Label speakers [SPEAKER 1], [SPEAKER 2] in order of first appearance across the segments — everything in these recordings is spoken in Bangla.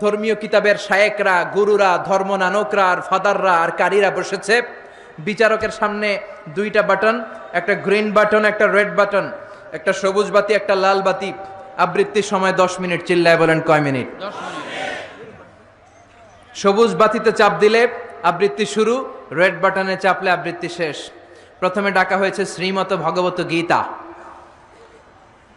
[SPEAKER 1] ধর্মীয় কিতাবের শায়েকরা গুরুরা ধর্মনানকরা আর ফাদাররা আর কারীরা বসেছে। বিচারকের সামনে দুইটা বাটন একটা গ্রিন বাটন একটা রেড বাটন একটা সবুজ বাতি একটা লাল বাতি। আবৃত্তির সময় দশ মিনিট চিল্লায় বলেন কয় মিনিট? সবুজ বাতিতে চাপ দিলে আবৃত্তি শুরু রেড বাটনে চাপলে আবৃত্তি শেষ। প্রথমে ডাকা হয়েছে শ্রীমত ভগবত গীতা।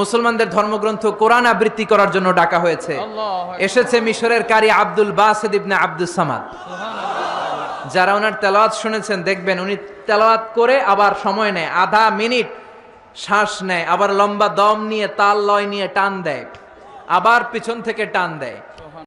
[SPEAKER 1] মুসলমানদের ধর্মগ্রন্থ কোরআন আবৃত্তি করার জন্য ডাকা হয়েছে। এসেছে মিশরের কারি আব্দুল বাসেদ ইবনে আব্দুল সামাদ। যারা ওনার তেলাওয়াত শুনেছেন দেখবেন উনি তেলাওয়াত করে আবার সময় নেয় আধা মিনিট শ্বাস নেয় আবার লম্বা দম নিয়ে তাল লয় নিয়ে টান দেয় আবার পিছন থেকে টান দেয়।